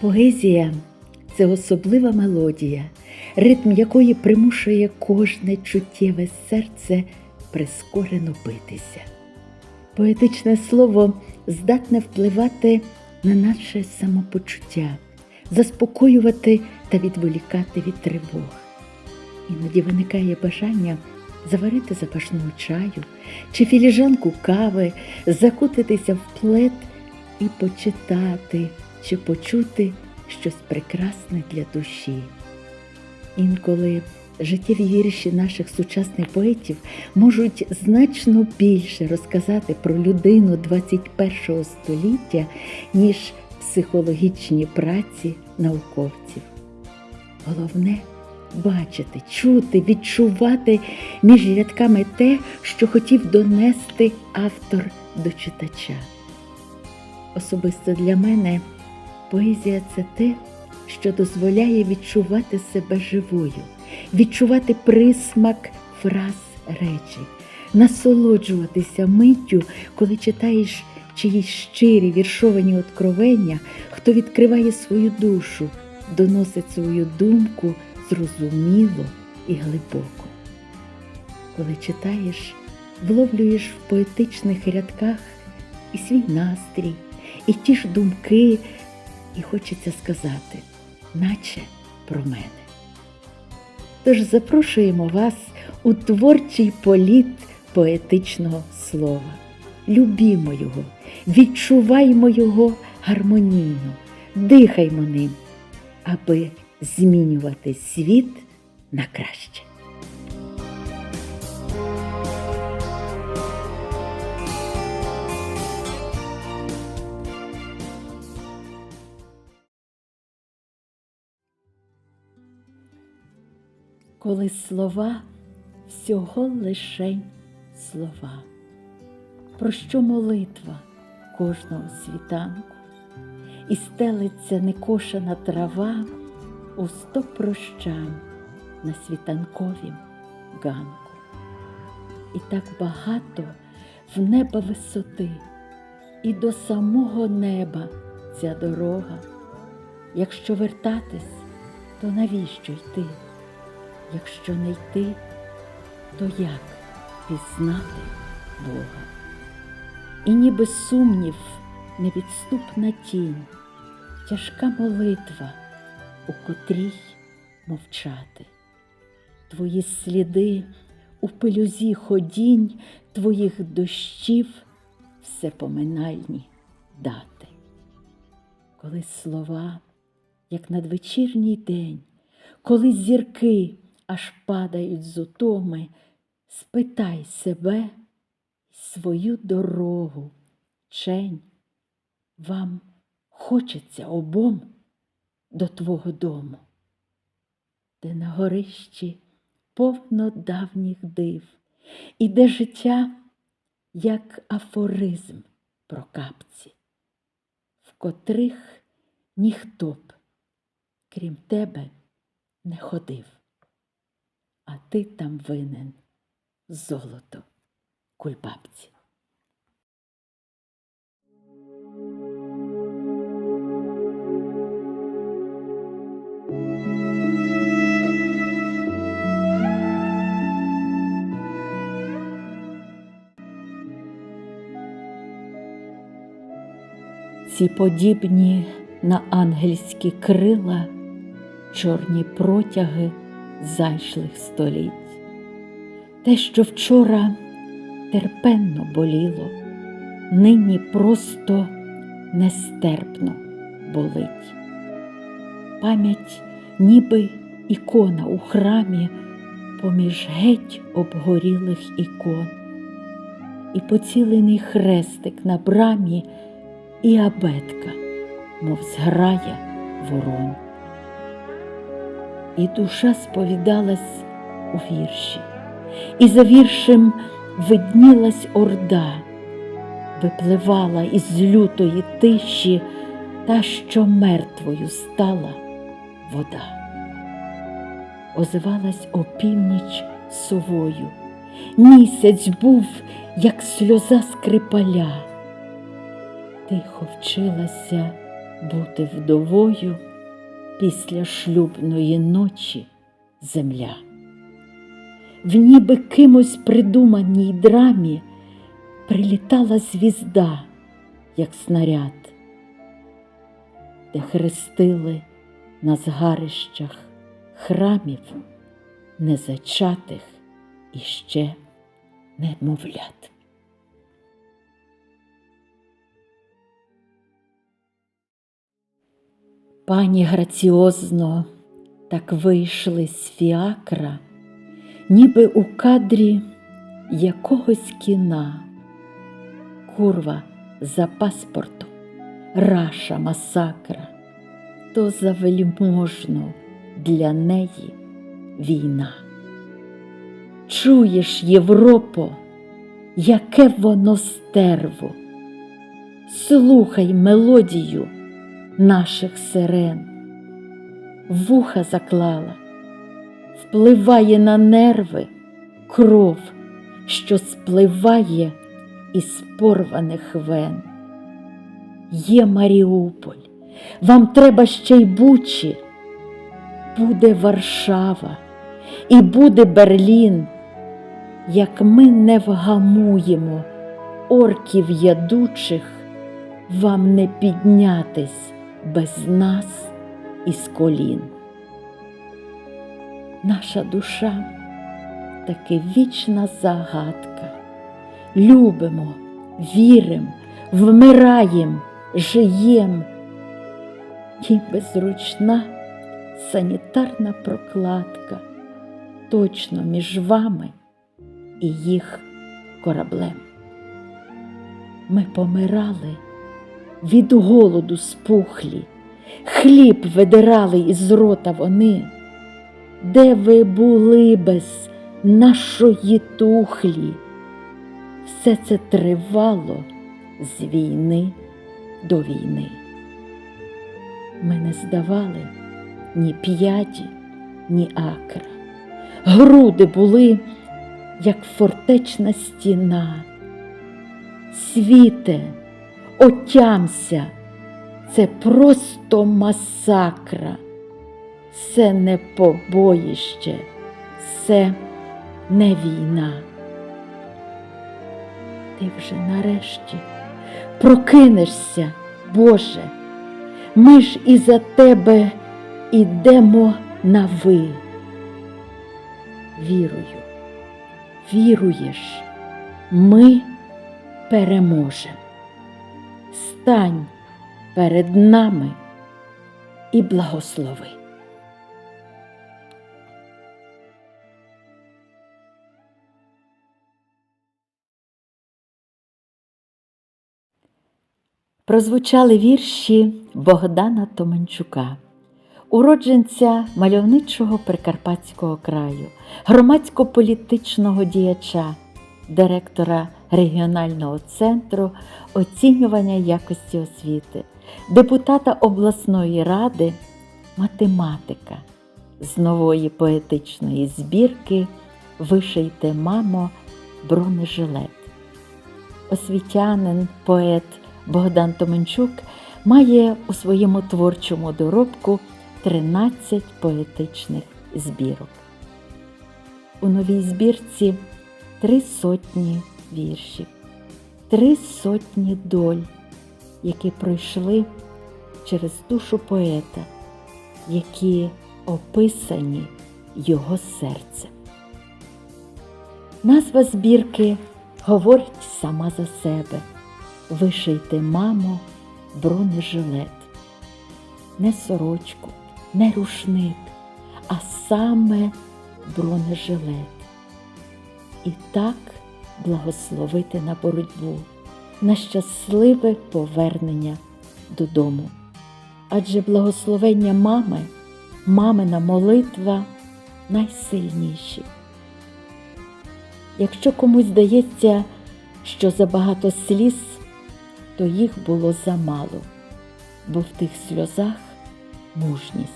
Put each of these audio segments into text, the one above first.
Поезія це особлива мелодія, ритм якої примушує кожне чуттєве серце прискорено битися. Поетичне слово здатне впливати на наше самопочуття, заспокоювати та відволікати від тривог. Іноді виникає бажання заварити запашного чаю чи філіжанку кави, закутитися в плед і почитати чи почути щось прекрасне для душі. Інколи життєві вірші наших сучасних поетів можуть значно більше розказати про людину 21 століття, ніж психологічні праці науковців. Головне бачити, чути, відчувати між рядками те, що хотів донести автор до читача. Особисто для мене поезія це те, що дозволяє відчувати себе живою, відчувати присмак фраз речі, насолоджуватися миттю, коли читаєш чиїсь щирі віршовані откровення, хто відкриває свою душу, доносить свою думку зрозуміло і глибоко. Коли читаєш, вловлюєш в поетичних рядках і свій настрій, і ті ж думки, і хочеться сказати, наче про мене. Тож запрошуємо вас у творчий політ поетичного слова. Любімо його, відчуваймо його гармонійно, дихаймо ним, аби змінювати світ на краще. Коли слова всього лишень слова, про що молитва кожного світанку, і стелиться некошена трава у сто прощань на світанковім ганку. І так багато в неба висоти, і до самого неба ця дорога. Якщо вертатись, то навіщо йти? Якщо не йти, то як пізнати Бога? І ніби сумнів, невідступна тінь, тяжка молитва, у котрій мовчати. Твої сліди у пилюзі ходінь твоїх дощів всепоминальні дати. Коли слова, як надвечірній день, коли зірки аж падають з утоми, спитай себе й свою дорогу, чень, вам хочеться обом до твого дому, де на горищі повно давніх див, і де життя, як афоризм про капці, в котрих ніхто б, крім тебе, не ходив, а ти там винен золото кульбабці. Ці подібні на ангельські крила, чорні протяги зайшлих століть. Те, що вчора терпенно боліло, нині просто нестерпно болить. Пам'ять, ніби ікона у храмі, поміж геть обгорілих ікон, і поцілений хрестик на брамі, і абетка, мов зграя ворон. І душа сповідалась у вірші, і за віршем виднілась орда, випливала із лютої тиші та, що мертвою стала вода. Озивалась опівніч совою, місяць був, як сльоза скрипаля, тихо вчилася бути вдовою після шлюбної ночі земля. В ніби кимось придуманій драмі прилітала звізда, як снаряд, де хрестили на згарищах храмів незачатих і ще немовлят. Пані граціозно так вийшли з фіакра, ніби у кадрі якогось кіна. Курва за паспортом, раша масакра, то завельможно для неї війна. Чуєш, Європо, яке воно стерво, слухай мелодію наших сирен, вуха заклала, впливає на нерви кров, що спливає із порваних вен. Є Маріуполь, вам треба ще й бучі, буде Варшава і буде Берлін, як ми не вгамуємо орків ядучих, вам не піднятись без нас із колін. Наша душа таки вічна загадка. Любимо, вірим, вмираєм, жиєм, ніби зручна санітарна прокладка точно між вами і їх кораблем. Ми помирали від голоду спухлі, хліб видирали із рота вони, де ви були без нашої тухлі? Все це тривало з війни до війни. Ми не здавали ні п'яті, ні акра. Груди були, як фортечна стіна. Світе, отямся, це просто масакра, це не побоїще, це не війна. Ти вже нарешті прокинешся, Боже, ми ж і за тебе ідемо на ви. Вірую, віруєш, ми переможемо. Стань перед нами і благослови. Прозвучали вірші Богдана Томанчука, уродженця мальовничого Прикарпатського краю, громадсько-політичного діяча, директора регіонального центру оцінювання якості освіти, депутата обласної ради, математика з нової поетичної збірки Вишийте, мамо, бронежилет. Освітянин, поет Богдан Томенчук має у своєму творчому доробку 13 поетичних збірок. У новій збірці три сотні віршів, три сотні доль, які пройшли через душу поета, які описані його серцем. Назва збірки говорить сама за себе. Вишийте, мамо, бронежилет, не сорочку, не рушник, а саме бронежилет. І так благословити на боротьбу, на щасливе повернення додому. Адже благословення мами, мамина молитва найсильніші. Якщо комусь здається, що забагато сліз, то їх було замало, бо в тих сльозах мужність,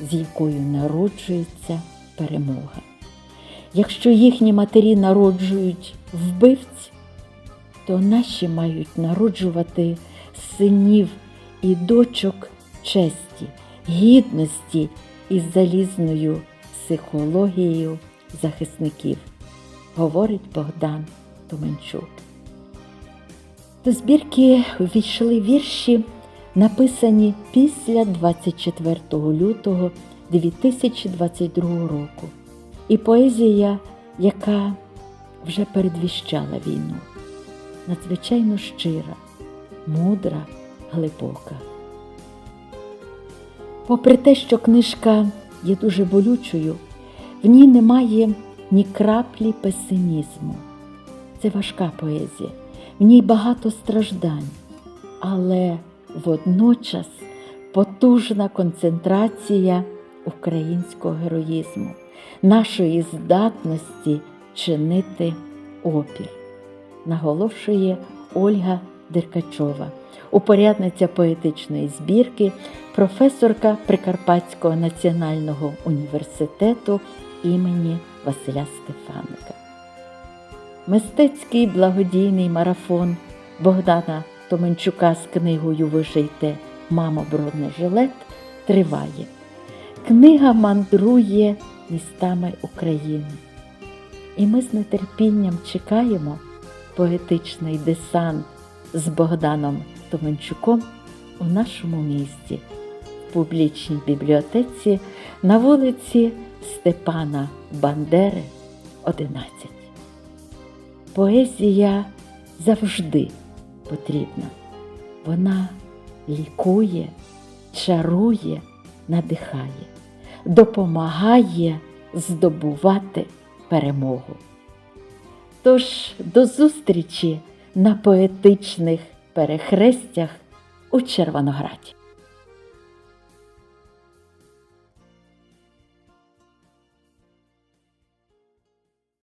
з якою народжується перемога. Якщо їхні матері народжують вбивць, то наші мають народжувати синів і дочок честі, гідності і залізною психологією захисників, говорить Богдан Томенчук. До збірки увійшли вірші, написані після 24 лютого 2022 року, і поезія, яка вже передвіщала війну, надзвичайно щира, мудра, глибока. Попри те, що книжка є дуже болючою, в ній немає ні краплі песимізму. Це важка поезія, в ній багато страждань, але водночас потужна концентрація українського героїзму, нашої здатності чинити опір, наголошує Ольга Деркачова, упорядниця поетичної збірки, професорка Прикарпатського національного університету імені Василя Стефаника. Мистецький благодійний марафон Богдана Томенчука з книгою Вижийте, мамо, бронежилет триває. Книга мандрує містами України. І ми з нетерпінням чекаємо поетичний десант з Богданом Томенчуком у нашому місті, в публічній бібліотеці на вулиці Степана Бандери, 11. Поезія завжди потрібна. Вона лікує, чарує, надихає, допомагає здобувати перемогу. Тож до зустрічі на поетичних перехрестях у Червонограді.